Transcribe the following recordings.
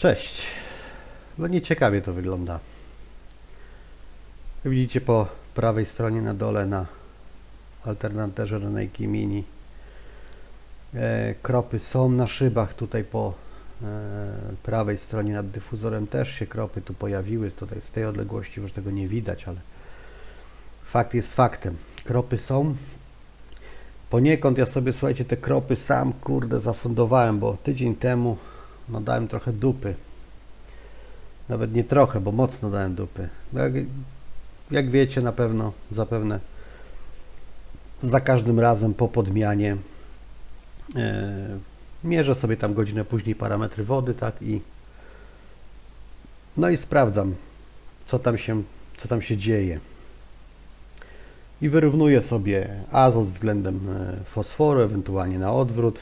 Cześć. No nieciekawie to wygląda. Widzicie po prawej stronie na dole na alternatorze Renejki Mini. E, kropy są na szybach tutaj po e, prawej stronie nad dyfuzorem też się kropy tu pojawiły. Tutaj z tej odległości może tego nie widać, ale fakt jest faktem. Kropy są. Poniekąd ja sobie, słuchajcie, te kropy sam, kurde, zafundowałem, bo tydzień temu no dałem trochę dupy. Nawet nie trochę, bo mocno dałem dupy. Jak, jak wiecie, na pewno, zapewne za każdym razem po podmianie e, mierzę sobie tam godzinę później parametry wody, tak i no i sprawdzam, co tam się, co tam się dzieje. I wyrównuję sobie azot względem e, fosforu, ewentualnie na odwrót.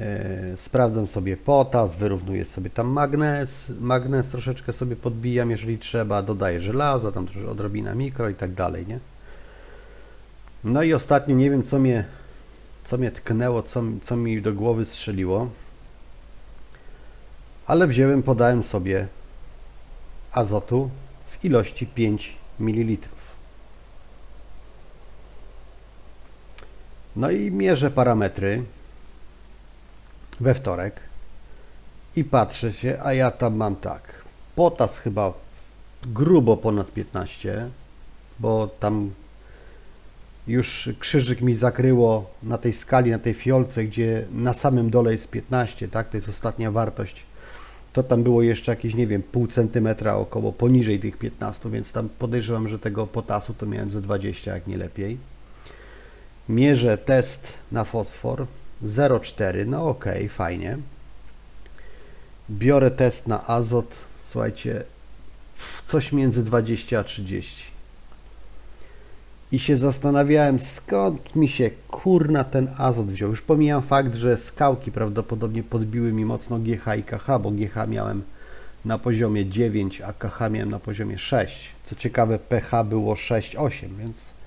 E, Sprawdzam sobie potas, wyrównuję sobie tam magnez, magnez troszeczkę sobie podbijam, jeżeli trzeba, dodaję żelaza, tam troszkę odrobina mikro i tak dalej, nie? No i ostatnio nie wiem co mnie, co mnie tknęło, co, co mi do głowy strzeliło, ale wziąłem, podałem sobie azotu w ilości 5 ml. No i mierzę parametry we wtorek i patrzę się, a ja tam mam tak. Potas chyba grubo ponad 15, bo tam już krzyżyk mi zakryło na tej skali, na tej fiolce, gdzie na samym dole jest 15, tak? To jest ostatnia wartość. To tam było jeszcze jakieś, nie wiem, pół centymetra około poniżej tych 15, więc tam podejrzewam, że tego potasu to miałem ze 20, jak nie lepiej. Mierzę test na fosfor 0,4, no ok, fajnie. Biorę test na azot, słuchajcie, coś między 20 a 30. I się zastanawiałem, skąd mi się kurna ten azot wziął. Już pomijam fakt, że skałki prawdopodobnie podbiły mi mocno GH i KH, bo GH miałem na poziomie 9, a KH miałem na poziomie 6. Co ciekawe, pH było 6,8, więc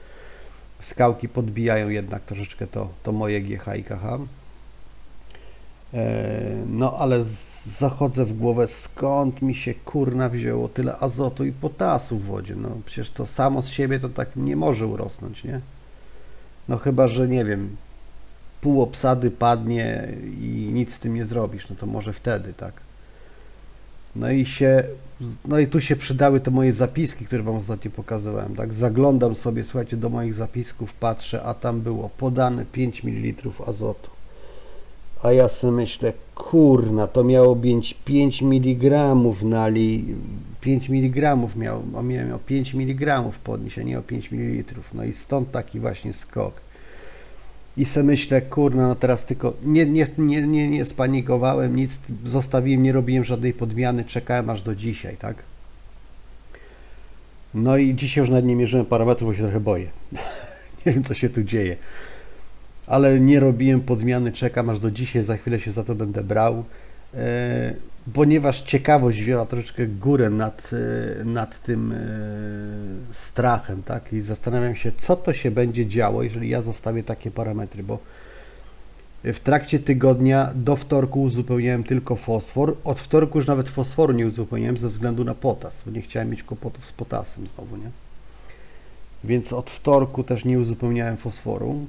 skałki podbijają jednak troszeczkę to, to moje GH i KH. E, No ale zachodzę w głowę, skąd mi się kurna wzięło tyle azotu i potasu w wodzie. No przecież to samo z siebie to tak nie może urosnąć, nie? No chyba, że nie wiem, pół obsady padnie i nic z tym nie zrobisz, no to może wtedy, tak? No i się, no i tu się przydały te moje zapiski, które Wam ostatnio pokazywałem, tak? Zaglądam sobie, słuchajcie, do moich zapisków, patrzę, a tam było podane 5 ml azotu. A ja sobie myślę, kurna, to miało być 5 mg na li... 5 mg miał, a miałem o 5 mg podnieść, a nie o 5 ml. No i stąd taki właśnie skok. I se myślę, kurna, no teraz tylko nie, nie, nie, nie, nie spanikowałem, nic, zostawiłem, nie robiłem żadnej podmiany, czekałem aż do dzisiaj, tak? No i dzisiaj już nawet nie mierzyłem parametrów, bo się trochę boję. nie wiem, co się tu dzieje. Ale nie robiłem podmiany, czekam aż do dzisiaj, za chwilę się za to będę brał. E, ponieważ ciekawość wzięła troszeczkę górę nad, e, nad tym e, strachem, tak? I zastanawiam się, co to się będzie działo, jeżeli ja zostawię takie parametry, bo w trakcie tygodnia do wtorku uzupełniałem tylko fosfor. Od wtorku już nawet fosforu nie uzupełniałem ze względu na potas, bo nie chciałem mieć kłopotów z potasem znowu, nie? Więc od wtorku też nie uzupełniałem fosforu.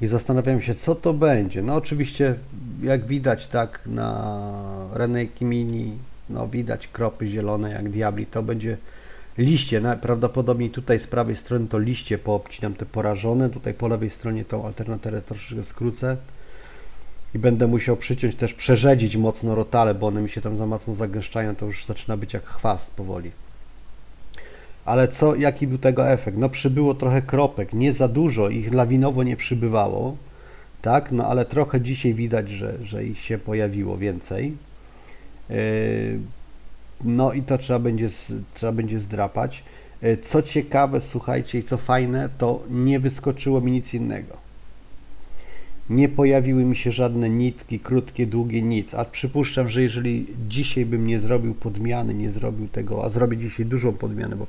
I zastanawiałem się, co to będzie. No oczywiście, jak widać tak na Renejki Mini, no widać kropy zielone jak diabli. To będzie liście, najprawdopodobniej tutaj z prawej strony to liście poobcinam te porażone, tutaj po lewej stronie tą alternatorę troszeczkę skrócę. I będę musiał przyciąć też, przerzedzić mocno rotale, bo one mi się tam za mocno zagęszczają, to już zaczyna być jak chwast powoli. Ale co, jaki był tego efekt? No przybyło trochę kropek, nie za dużo, ich lawinowo nie przybywało, tak? No ale trochę dzisiaj widać, że, że ich się pojawiło więcej. Yy, No i to trzeba będzie, trzeba będzie zdrapać. Yy, Co ciekawe, słuchajcie, i co fajne, to nie wyskoczyło mi nic innego. Nie pojawiły mi się żadne nitki, krótkie, długie, nic. A przypuszczam, że jeżeli dzisiaj bym nie zrobił podmiany, nie zrobił tego, a zrobię dzisiaj dużą podmianę, bo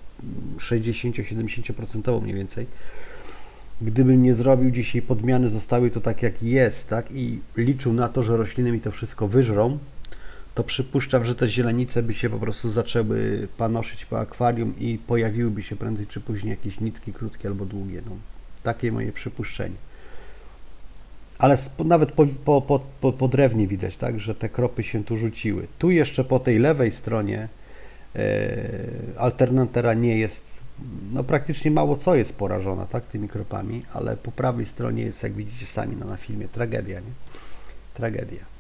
60-70% mniej więcej, gdybym nie zrobił dzisiaj podmiany, zostały to tak jak jest, tak, i liczył na to, że rośliny mi to wszystko wyżrą, to przypuszczam, że te źrenice by się po prostu zaczęły panoszyć po akwarium i pojawiłyby się prędzej czy później jakieś nitki krótkie albo długie. No, takie moje przypuszczenie. Ale nawet po, po, po, po, drewnie widać, tak, że te kropy się tu rzuciły. Tu jeszcze po tej lewej stronie e, alternatera nie jest, no praktycznie mało co jest porażona, tak, tymi kropami, ale po prawej stronie jest, jak widzicie sami no, na filmie, tragedia, nie? Tragedia.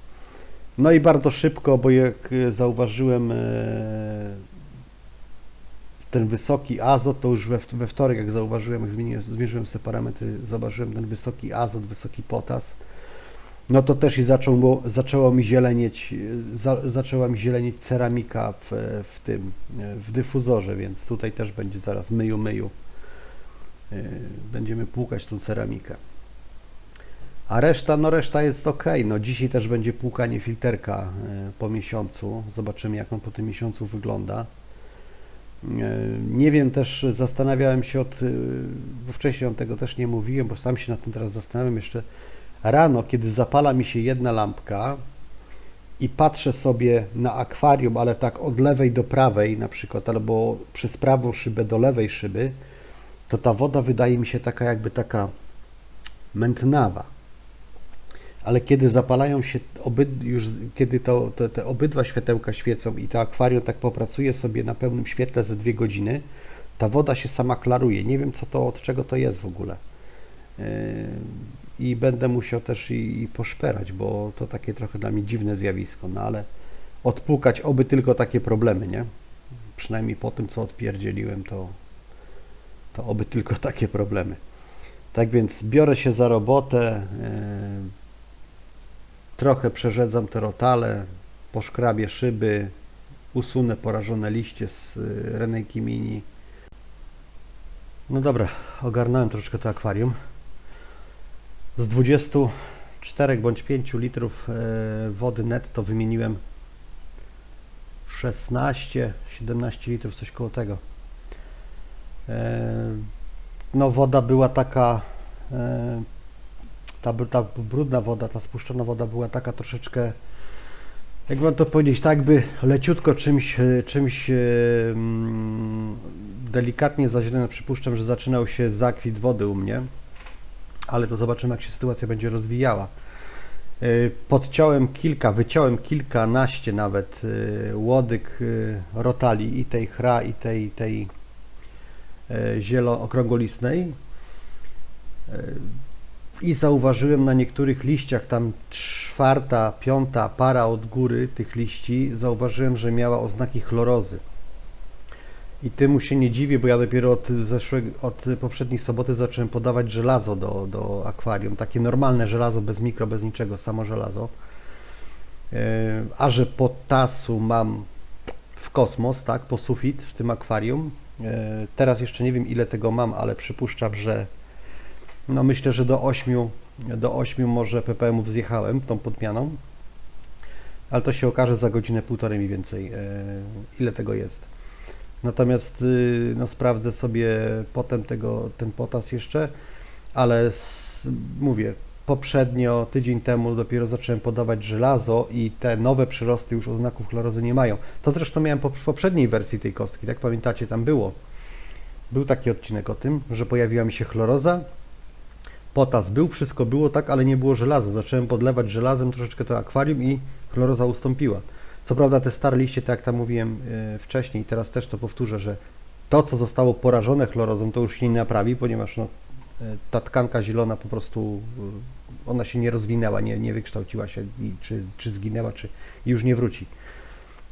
No i bardzo szybko, bo jak e, zauważyłem e, ten wysoki azot, to już we, wtorek, jak zauważyłem, jak zmieniłem, zmierzyłem sobie parametry, zobaczyłem ten wysoki azot, wysoki potas, no to też i zaczęło mi zielenieć, e, za, zaczęła mi zielenieć ceramika w, w tym, w dyfuzorze, więc tutaj też będzie zaraz myju, myju. Będziemy płukać tą ceramikę. A reszta, no reszta jest ok. No dzisiaj też będzie płukanie filterka e, po miesiącu. Zobaczymy, jak on po tym miesiącu wygląda. E, Nie wiem też, zastanawiałem się od, e, bo wcześniej on tego też nie mówiłem, bo sam się nad tym teraz zastanawiam jeszcze rano, kiedy zapala mi się jedna lampka i patrzę sobie na akwarium, ale tak od lewej do prawej na przykład, albo przez prawą szybę do lewej szyby, to ta woda wydaje mi się taka jakby taka mętnawa. Ale kiedy zapalają się obyd, już kiedy to, te, te obydwa światełka świecą i to akwarium tak popracuje sobie na pełnym świetle ze dwie godziny, ta woda się sama klaruje. Nie wiem co to, od czego to jest w ogóle. Yy, I będę musiał też i, i poszperać, bo to takie trochę dla mnie dziwne zjawisko, no ale odpukać oby tylko takie problemy, nie? Przynajmniej po tym, co odpierdzieliłem, to, to oby tylko takie problemy. Tak więc biorę się za robotę, yy, trochę przerzedzam te rotale, poszkrabię szyby, usunę porażone liście z y, Renejki Mini. No dobra, ogarnąłem troszeczkę to akwarium. Z 24 bądź 5 litrów e, wody netto wymieniłem 16, 17 litrów, coś koło tego. E, No woda była taka e, ta, ta brudna woda, ta spuszczona woda była taka troszeczkę, jak wam to powiedzieć, tak by leciutko czymś, e, czymś e, mm, delikatnie zazielone. Przypuszczam, że zaczynał się zakwit wody u mnie, ale to zobaczymy, jak się sytuacja będzie rozwijała. E, Podciąłem kilka, wyciąłem kilkanaście nawet łodyg rotali i tej chra, i tej, tej zielo. I zauważyłem na niektórych liściach, tam czwarta, piąta para od góry tych liści, zauważyłem, że miała oznaki chlorozy. I temu się nie dziwię, bo ja dopiero od, zeszłego, od poprzedniej soboty zacząłem podawać żelazo do, do akwarium. Takie normalne żelazo, bez mikro, bez niczego, samo żelazo. E, A że potasu mam w kosmos, tak, po sufit w tym akwarium. E, Teraz jeszcze nie wiem ile tego mam, ale przypuszczam, że no myślę, że do 8, do 8 może ppm zjechałem tą podmianą, ale to się okaże za godzinę, półtorej mniej więcej, e, ile tego jest. Natomiast y, no, sprawdzę sobie potem tego, ten potas jeszcze, ale s, mówię, poprzednio, tydzień temu dopiero zacząłem podawać żelazo i te nowe przyrosty już oznaków chlorozy nie mają. To zresztą miałem w poprzedniej wersji tej kostki, tak pamiętacie, tam było. Był taki odcinek o tym, że pojawiła mi się chloroza, potas był, wszystko było tak, ale nie było żelaza. Zacząłem podlewać żelazem troszeczkę to akwarium i chloroza ustąpiła. Co prawda te stare liście, tak jak tam mówiłem e, wcześniej, teraz też to powtórzę, że to, co zostało porażone chlorozą, to już się nie naprawi, ponieważ no, e, ta tkanka zielona po prostu, e, ona się nie rozwinęła, nie, nie wykształciła się, i czy, czy zginęła, czy już nie wróci.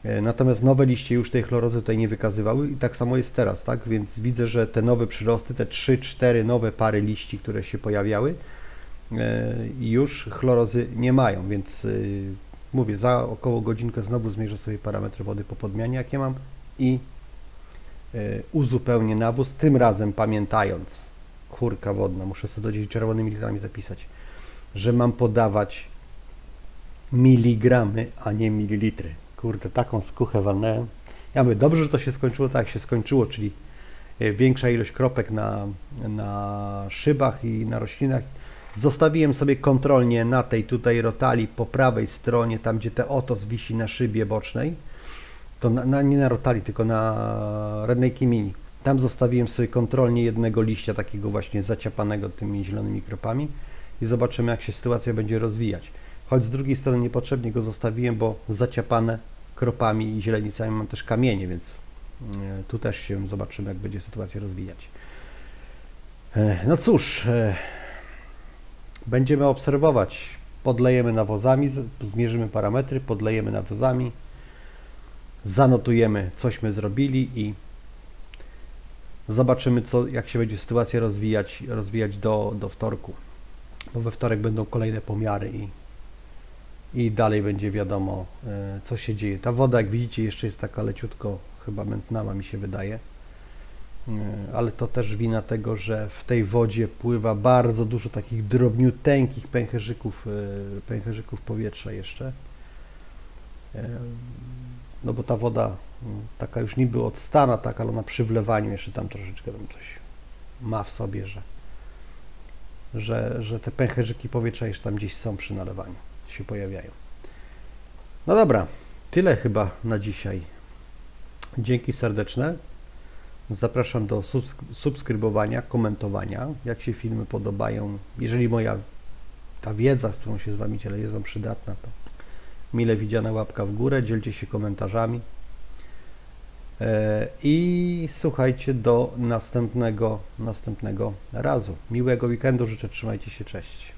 E, Natomiast nowe liście już tej chlorozy tutaj nie wykazywały i tak samo jest teraz, tak? Więc widzę, że te nowe przyrosty, te 3-4 nowe pary liści, które się pojawiały, e, już chlorozy nie mają, więc e, mówię, za około godzinkę znowu zmierzę sobie parametry wody po podmianie, jakie mam i uzupełnię nawóz, tym razem pamiętając, kurka wodna, muszę sobie do 10 czerwonymi literami zapisać, że mam podawać miligramy, a nie mililitry. Kurde, taką skuchę walnąłem. Ja mówię, dobrze, że to się skończyło tak, jak się skończyło, czyli e, większa ilość kropek na, na szybach i na roślinach. Zostawiłem sobie kontrolnie na tej tutaj rotali po prawej stronie, tam gdzie te otos wisi na szybie bocznej, to na, na, nie na rotali, tylko na Redneck Mini. Tam zostawiłem sobie kontrolnie jednego liścia takiego właśnie zaciapanego tymi zielonymi kropami i zobaczymy jak się sytuacja będzie rozwijać. Choć z drugiej strony niepotrzebnie go zostawiłem, bo zaciapane kropami i źrenicami mam też kamienie, więc e, tu też się zobaczymy jak będzie sytuacja rozwijać. E, No cóż, e, będziemy obserwować. Podlejemy nawozami, zmierzymy parametry, podlejemy nawozami, zanotujemy, cośmy zrobili i zobaczymy, co, jak się będzie sytuacja rozwijać, rozwijać do, do wtorku. Bo we wtorek będą kolejne pomiary i, i dalej będzie wiadomo, e, co się dzieje. Ta woda, jak widzicie, jeszcze jest taka leciutko, chyba mętnała mi się wydaje. E, Ale to też wina tego, że w tej wodzie pływa bardzo dużo takich drobniuteńkich pęcherzyków, e, pęcherzyków powietrza jeszcze. No bo ta woda taka już niby odstana, tak, ale ona przy wlewaniu jeszcze tam troszeczkę tam coś ma w sobie, że, że, że te pęcherzyki powietrza jeszcze tam gdzieś są przy nalewaniu, się pojawiają. No dobra, tyle chyba na dzisiaj. Dzięki serdeczne. Zapraszam do subsk- subskrybowania, komentowania, jak się filmy podobają. Jeżeli moja ta wiedza, z którą się z Wami dzielę, jest Wam przydatna, to mile widziana łapka w górę, dzielcie się komentarzami. E, I słuchajcie do następnego, następnego razu. Miłego weekendu życzę, trzymajcie się, cześć.